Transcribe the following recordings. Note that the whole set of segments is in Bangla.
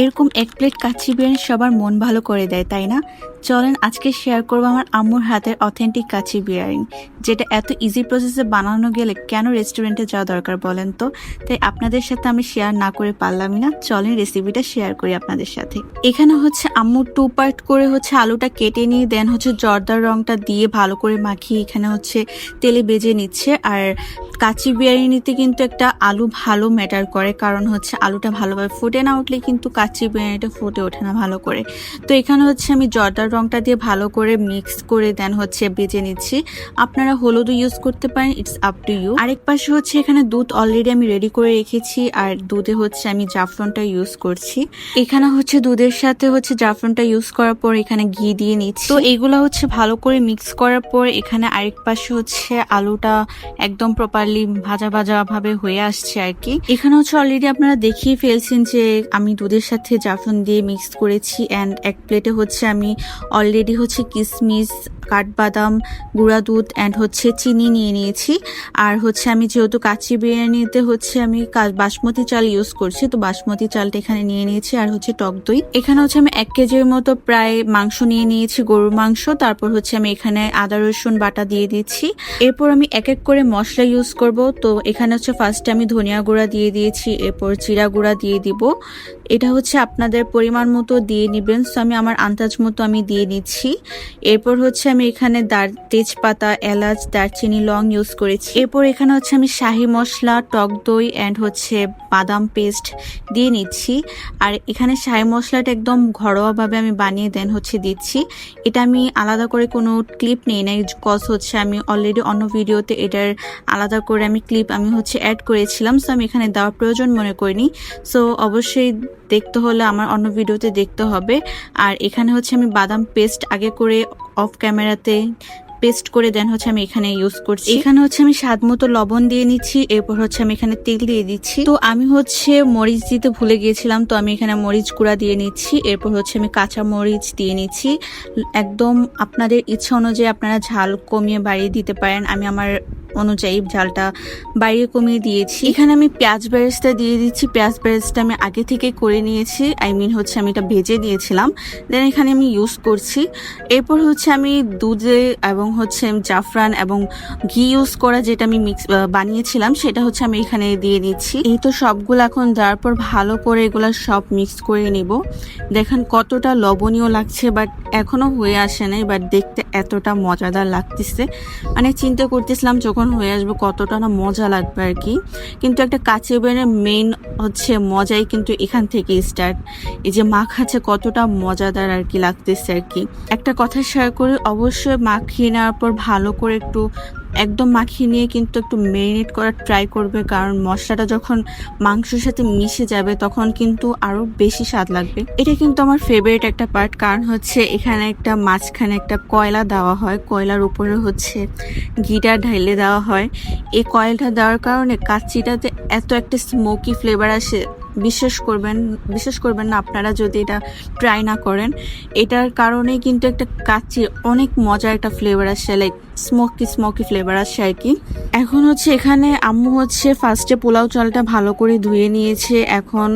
এরকম এক প্লেট কাচ্চি বিরিয়ানি সবার মন ভালো করে দেয় তাই না? চলেন আজকে শেয়ার করব আমার আম্মুর হাতের অথেন্টিক কাচ্চি বিরিয়ানি যেটা এত ইজি প্রসেসে বানানো গেলে কেন রেস্টুরেন্টে যাওয়া দরকার বলেন তো? তাই আপনাদের সাথে আমি শেয়ার না করে পারলামই না, চলেন রেসিপিটা শেয়ার করি আপনাদের সাথে। এখানে হচ্ছে আম্মু টু পার্ট করে হচ্ছে আলুটা কেটে নিয়ে দেন হচ্ছে জর্দার রংটা দিয়ে ভালো করে মাখিয়ে এখানে হচ্ছে তেলে বেজে নিচ্ছে। আর কাচি বিরিয়ানিতে কিন্তু একটা আলু ভালো ম্যাটার করে, কারণ হচ্ছে আলুটা ভালোভাবে ফুটে না উঠলে কিন্তু কাচি বিরিয়ানিটা ফুটে ওঠে না ভালো করে। তো এখানে হচ্ছে আমি জর্দার রংটা দিয়ে ভালো করে মিক্স করে দেন হচ্ছে বেজে নিচ্ছি। আপনারা হলুদও ইউজ করতে পারেন ইটস আপ টু ইউ আরেক পাশে হচ্ছে এখানে দুধ অলরেডি আমি রেডি করে রেখেছি, আর দুধে হচ্ছে আমি জাফরনটা ইউজ করছি। এখানে হচ্ছে দুধের সাথে হচ্ছে জাফরনটা ইউজ করার পর এখানে ঘি দিয়ে নিচ্ছি। তো এগুলো হচ্ছে ভালো করে মিক্স করার পর এখানে আরেক পাশে হচ্ছে আলুটা একদম প্রপারলি ভাজা ভাজা ভাবে হয়ে আসছে আর কি। এখানে হচ্ছে অলরেডি আপনারা দেখিয়ে ফেলছেন যে আমি দুধের সাথে জাফরন দিয়ে মিক্স করেছি অ্যান্ড এক প্লেটে হচ্ছে আমি অলরেডি হচ্ছে কিশমিশ কাঠবাদাম, গুঁড়া দুধ অ্যান্ড হচ্ছে চিনি নিয়ে নিয়েছি। আর হচ্ছে আমি যেহেতু কাচ্চি বিরিয়ানিতে হচ্ছে আমি বাসমতি চাল ইউজ করছি, তো বাসমতি চালটা এখানে নিয়ে নিয়েছি, আর হচ্ছে টক দই। এখানে হচ্ছে আমি এক কেজির মতো প্রায় মাংস নিয়ে নিয়েছি, গরুর মাংস। তারপর হচ্ছে আমি এখানে আদা, রসুন বাটা দিয়ে দিচ্ছি। এরপর আমি এক এক করে মশলা ইউজ করব। তো এখানে হচ্ছে ফার্স্টে আমি ধনিয়া গুঁড়া দিয়ে দিয়েছি, এরপর জিরা গুঁড়া দিয়ে দিব। এটা হচ্ছে আপনাদের পরিমাণ মতো দিয়ে নেবেন। সো আমি আমার আন্দাজ মতো আমি দিয়ে নিচ্ছি এরপর হচ্ছে আমি এখানে দার, তেজপাতা, এলাচ, দারচিনি, লং ইউজ করেছি। এরপর এখানে হচ্ছে আমি শাহি মশলা, টক দই অ্যান্ড হচ্ছে বাদাম পেস্ট দিয়ে নিচ্ছি। আর এখানে শাহি মশলাটা একদম ঘরোয়াভাবে আমি বানিয়ে দেন হচ্ছে দিচ্ছি। এটা আমি আলাদা করে কোনো ক্লিপ নেই নাই কজ হচ্ছে আমি অলরেডি অন্য ভিডিওতে এটার আলাদা করে আমি ক্লিপ আমি হচ্ছে অ্যাড করেছিলাম সো আমি এখানে দেওয়ার প্রয়োজন মনে করিনি। সো অবশ্যই দেখতে হলে আমার অন্য ভিডিওতে দেখতে হবে। আর এখানে হচ্ছে আমি বাদাম পেস্ট আগে করে অফ ক্যামেরাতে পেস্ট করে দেন হচ্ছে আমি এখানে ইউজ করছি। এখানে হচ্ছে আমি স্বাদ মতো লবণ দিয়ে নিচ্ছি এরপর হচ্ছে আমি এখানে তেল দিয়ে দিচ্ছি। তো আমি হচ্ছে মরিচ দিতে ভুলে গিয়েছিলাম তো আমি এখানে মরিচ গুঁড়া দিয়ে নিচ্ছি এরপর হচ্ছে আমি কাঁচা মরিচ দিয়ে নিচ্ছি। একদম আপনাদের ইচ্ছা অনুযায়ী আপনারা ঝাল কমিয়ে বাড়িয়ে দিতে পারেন। আমি আমার অনুযায়ী ঝালটা বাইরে কমিয়ে দিয়েছি। এখানে আমি পেঁয়াজ বেরেস্তা দিয়ে দিচ্ছি। পেঁয়াজ বেরেস্তা আমি আগে থেকে করে নিয়েছি। আই মিন হচ্ছে আমি এটা ভেজে দিয়েছিলাম দেন এখানে আমি ইউজ করছি। এরপর হচ্ছে আমি দুধে এবং হচ্ছে জাফরান এবং ঘি ইউজ করা যেটা আমি মিক্স বানিয়েছিলাম, সেটা হচ্ছে আমি এখানে দিয়ে দিচ্ছি। এই তো সবগুলো এখন দেওয়ার পর ভালো করে এগুলো সব মিক্স করে নেব। দেখেন কতটা লবণীয় লাগছে বাট এখনও হয়ে আসে নাই বাট দেখতে এতটা মজাদার লাগতেছে। মানে চিন্তা করতেছিলাম যখন হয়ে আসবে, কতটা না মজা লাগবে আর কি। কিন্তু একটা কাছে বেড়ে মেইন হচ্ছে মজাই কিন্তু এখান থেকে স্টার্ট এই যে মাখাচ্ছে কতটা মজাদার আর কি লাগতেছে আর কি। একটা কথা শেয়ার করি, অবশ্যই মাখিয়ে নেওয়ার পর ভালো করে একটু একদম মাখিয়ে নিয়ে কিন্তু একটু মেরিনেট করার ট্রাই করবে, কারণ মশলাটা যখন মাংসের সাথে মিশে যাবে তখন কিন্তু আরও বেশি স্বাদ লাগবে। এটা কিন্তু আমার ফেভারিট একটা পার্ট কারণ হচ্ছে এখানে একটা মাঝখানে একটা কয়লা দেওয়া হয়। কয়লার উপরে হচ্ছে ঘিটা ঢাইলে দেওয়া হয়। এই কয়লাটা দেওয়ার কারণে কাচ্চিটাতে এত একটা স্মোকি ফ্লেভার আসে বিশ্বাস করবেন বিশ্বাস করবেন না, আপনারা যদি এটা ট্রাই না করেন, এটার কারণেই কিন্তু একটা কাচ্চির অনেক মজার একটা ফ্লেভার আসে লাইক স্মোকি স্মোকি ফ্লেভার আসে আর কি। এখন হচ্ছে এখানে আম্মু হচ্ছে ফার্স্টে পোলাও চালটা ভালো করে ধুয়ে নিয়েছে, এখন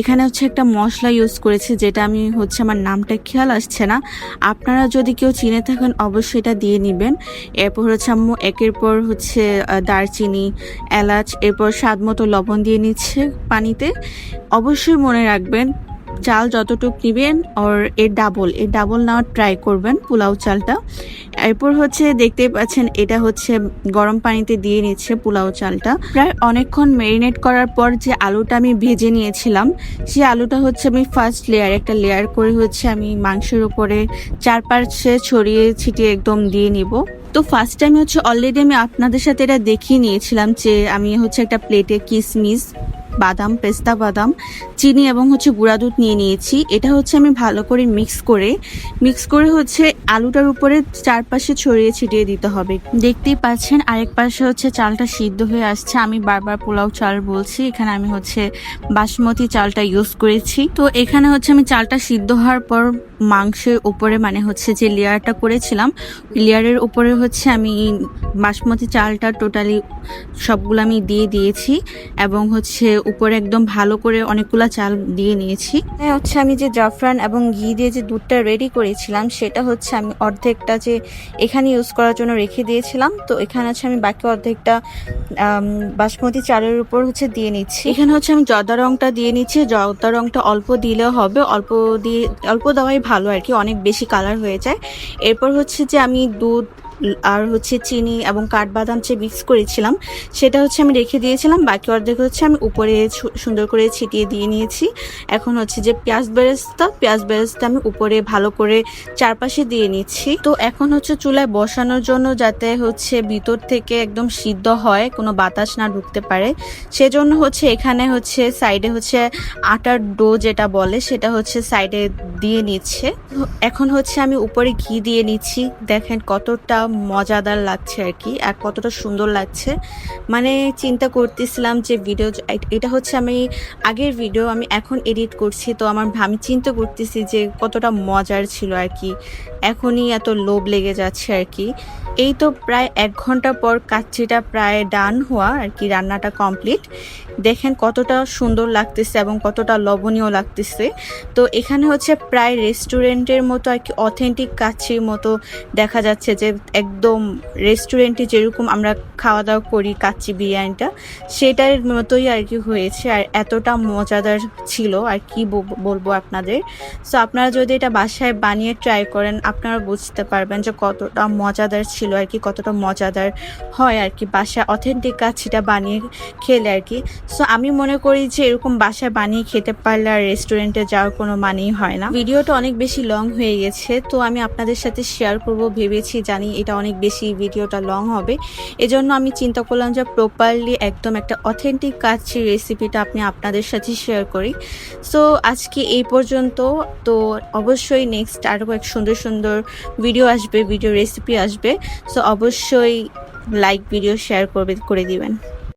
এখানে হচ্ছে একটা মশলা ইউজ করেছে, যেটা আমি হচ্ছে আমার নামটা খেয়াল আসছে না। আপনারা যদি কেউ চিনে থাকেন, অবশ্যই এটা দিয়ে নেবেন। এরপর হচ্ছে আম্মু একের পর হচ্ছে দারচিনি, এলাচ, এরপর স্বাদ মতো লবণ দিয়ে নিচ্ছে পানিতে। অবশ্যই মনে রাখবেন, চাল যতটুকু নেবেন ওর এর ডাবল এর ডাবল নেওয়ার ট্রাই করবেন পোলাও চালটা। এরপর হচ্ছে দেখতেই পাচ্ছেন এটা হচ্ছে গরম পানিতে দিয়ে নিচ্ছে পোলাও চালটা। প্রায় অনেকক্ষণ মেরিনেট করার পর যে আলুটা আমি ভেজে নিয়েছিলাম সেই আলুটা হচ্ছে আমি ফার্স্ট লেয়ার একটা লেয়ার করে হচ্ছে আমি মাংসের উপরে চারপাশে ছড়িয়ে ছিটিয়ে একদম দিয়ে নিব। তো ফার্স্ট টাইম হচ্ছে অলরেডি আমি আপনাদের সাথে এটা দেখিয়ে নিয়েছিলাম যে আমি হচ্ছে একটা প্লেটে কিশমিশ বাদাম, পেস্তা বাদাম, চিনি এবং হচ্ছে গুঁড়া দুধ নিয়ে নিয়েছি। এটা হচ্ছে আমি ভালো করে মিক্স করে মিক্স করে হচ্ছে আলুটার উপরে চারপাশে ছড়িয়ে ছিটিয়ে দিতে হবে। দেখতেই পাচ্ছেন আরেক পাশে হচ্ছে চালটা সিদ্ধ হয়ে আসছে। আমি বারবার পোলাও চাল বলছি, এখানে আমি হচ্ছে বাসমতি চালটা ইউজ করেছি। তো এখানে হচ্ছে আমি চালটা সিদ্ধ হওয়ার পর মাংসের উপরে মানে হচ্ছে যে লেয়ারটা করেছিলাম, লেয়ারের উপরে হচ্ছে আমি বাসমতি চালটা টোটালি সবগুলো আমি দিয়ে দিয়েছি এবং হচ্ছে উপরে একদম ভালো করে অনেকগুলো চাল দিয়ে নিয়েছি। হ্যাঁ হচ্ছে আমি যে জাফরান এবং ঘি দিয়ে যে দুধটা রেডি করেছিলাম সেটা হচ্ছে আমি অর্ধেকটা যে এখানে ইউজ করার জন্য রেখে দিয়েছিলাম। তো এখানে হচ্ছে আমি বাকি অর্ধেকটা বাসমতি চালের উপর হচ্ছে দিয়ে নিচ্ছি। এখানে হচ্ছে আমি জর্দা রংটা দিয়ে নিচ্ছি। জর্দা রংটা অল্প দিলেও হবে অল্প দিয়ে অল্প দেওয়াই ভালো আর কি অনেক বেশি কালার হয়ে যায়। এরপর হচ্ছে যে আমি দুধ আর হচ্ছে চিনি এবং কাঠবাদাম যে মিক্স করেছিলাম, সেটা হচ্ছে আমি রেখে দিয়েছিলাম। বাকি অর্ধেক হচ্ছে আমি উপরে সুন্দর করে ছিটিয়ে দিয়ে নিয়েছি। এখন হচ্ছে যে পেঁয়াজ বেরেস্তা পেঁয়াজ বেরেস্তা আমি উপরে ভালো করে চারপাশে দিয়ে নিচ্ছি। তো এখন হচ্ছে চুলায় বসানোর জন্য যাতে হচ্ছে ভিতর থেকে একদম সিদ্ধ হয়, কোনো বাতাস না ঢুকতে পারে, সেজন্য হচ্ছে এখানে হচ্ছে সাইডে হচ্ছে আটার ডো যেটা বলে, সেটা হচ্ছে সাইডে দিয়ে নিচ্ছে। এখন হচ্ছে আমি উপরে ঘি দিয়ে নিচ্ছি। দেখেন কতটা মজাদার লাগছে আর কি, আর কতটা সুন্দর লাগছে। মানে চিন্তা করতেছিলাম যে ভিডিও এটা হচ্ছে আমি আগের ভিডিও আমি এখন এডিট করছি, তো আমার আমি চিন্তা করতেছি যে কতটা মজার ছিল আর কি। এখনই এত লোভ লেগে যাচ্ছে আর কি। এই তো প্রায় এক ঘণ্টা পর কাচ্চিটা প্রায় ডান হওয়া আর কি রান্নাটা কমপ্লিট। দেখেন কতটা সুন্দর লাগতেছে এবং কতটা লবণীয় লাগতেছে। তো এখানে হচ্ছে প্রায় রেস্টুরেন্টের মতো আর কি অথেন্টিক কাচ্চির মতো দেখা যাচ্ছে যে একদম রেস্টুরেন্টে যেরকম আমরা খাওয়া দাওয়া করি কাচ্চি বিরিয়ানিটা, সেটার মতোই আর কি হয়েছে আর এতটা মজাদার ছিল আর কি বলব আপনাদের। সো আপনারা যদি এটা বাসায় বানিয়ে ট্রাই করেন, আপনারা বুঝতে পারবেন যে কতটা মজাদার ছিল। আর কি, কতটা মজাদার হয় আর কি। বাসায় অথেন্টিক কাচ্চিটা বানিয়ে খেলে আর কি। সো আমি মনে করি যে এরকম বাসায় বানিয়ে খেতে পারলে আর রেস্টুরেন্টে যাওয়ার কোনো মানেই হয় না। ভিডিওটা অনেক বেশি লং হয়ে গেছে, তো আমি আপনাদের সাথে শেয়ার করব, ভেবেছি জানি এটা অনেক বেশি ভিডিওটা লং হবে। এজন্য আমি চিন্তা করলাম যে প্রপারলি একদম একটা অথেন্টিক কাচ্চি রেসিপিটা আপনি আপনাদের সাথে শেয়ার করি। সো আজকে এই পর্যন্ত, তো অবশ্যই নেক্সট আরও এক সুন্দর সুন্দর ভিডিও আসবে ভিডিও রেসিপি আসবে। সো অবশ্যই লাইক ভিডিও শেয়ার করবে করে দিবেন।